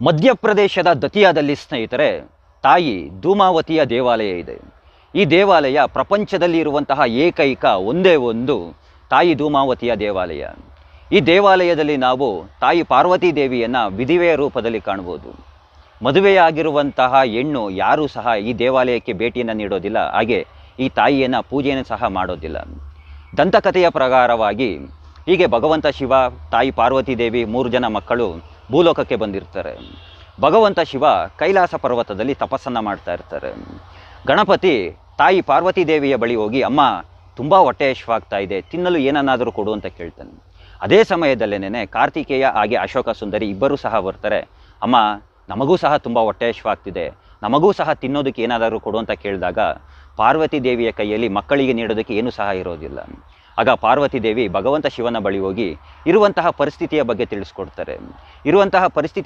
ಮಧ್ಯಪ್ರದೇಶದ ದತಿಯಾದಲ್ಲಿ ಸ್ನೇಹಿತರೆ, ತಾಯಿ ಧೂಮಾವತಿಯ ದೇವಾಲಯ ಇದೆ. ಈ ದೇವಾಲಯ ಪ್ರಪಂಚದಲ್ಲಿ ಇರುವಂತಹ ಏಕೈಕ ಒಂದೇ ಒಂದು ತಾಯಿ ಧೂಮಾವತಿಯ ದೇವಾಲಯ. ಈ ದೇವಾಲಯದಲ್ಲಿ ನಾವು ತಾಯಿ ಪಾರ್ವತಿ ದೇವಿಯನ್ನು ವಿಧಿವೆಯ ರೂಪದಲ್ಲಿ ಕಾಣ್ಬೋದು ಮದುವೆಯಾಗಿರುವಂತಹ ಹೆಣ್ಣು ಯಾರೂ ಸಹ ಈ ದೇವಾಲಯಕ್ಕೆ ಭೇಟಿಯನ್ನು ನೀಡೋದಿಲ್ಲ, ಹಾಗೆ ಈ ತಾಯಿಯನ್ನು ಪೂಜೆಯನ್ನು ಸಹ ಮಾಡೋದಿಲ್ಲ. ದಂತಕಥೆಯ ಪ್ರಕಾರವಾಗಿ ಹೀಗೆ ಭಗವಂತ ಶಿವ, ತಾಯಿ ಪಾರ್ವತಿ ದೇವಿ ಮೂರು ಜನ ಮಕ್ಕಳು ಭೂಲೋಕಕ್ಕೆ ಬಂದಿರ್ತಾರೆ. ಭಗವಂತ ಶಿವ ಕೈಲಾಸ ಪರ್ವತದಲ್ಲಿ ತಪಸ್ಸನ್ನು ಮಾಡ್ತಾ ಇರ್ತಾರೆ. ಗಣಪತಿ ತಾಯಿ ಪಾರ್ವತಿ ದೇವಿಯ ಬಳಿ ಹೋಗಿ, ಅಮ್ಮ, ತುಂಬ ಹೊಟ್ಟೆ ಹಶ್ವಾಗ್ತಾ ಇದೆ, ತಿನ್ನಲು ಏನನ್ನಾದರೂ ಕೊಡು ಅಂತ ಕೇಳ್ತಾನೆ. ಅದೇ ಸಮಯದಲ್ಲೇನೆ ಕಾರ್ತಿಕೇಯ ಹಾಗೆ ಅಶೋಕ ಸುಂದರಿ ಇಬ್ಬರೂ ಸಹ ಬರ್ತಾರೆ. ಅಮ್ಮ, ನಮಗೂ ಸಹ ತುಂಬ ಹೊಟ್ಟೆ ಹಶ್ವಾಗ್ತಿದೆ ನಮಗೂ ಸಹ ತಿನ್ನೋದಕ್ಕೆ ಏನಾದರೂ ಕೊಡು ಅಂತ ಕೇಳಿದಾಗ ಪಾರ್ವತಿ ದೇವಿಯ ಕೈಯಲ್ಲಿ ಮಕ್ಕಳಿಗೆ ನೀಡೋದಕ್ಕೆ ಏನೂ ಸಹ ಇರೋದಿಲ್ಲ. ಆಗ ಪಾರ್ವತಿ ದೇವಿ ಭಗವಂತ ಶಿವನ ಬಳಿ ಹೋಗಿ ಇರುವಂತಹ ಪರಿಸ್ಥಿತಿಯ ಬಗ್ಗೆ ತಿಳಿಸ್ಕೊಡ್ತಾರೆ. ಇರುವಂತಹ ಪರಿಸ್ಥಿತಿ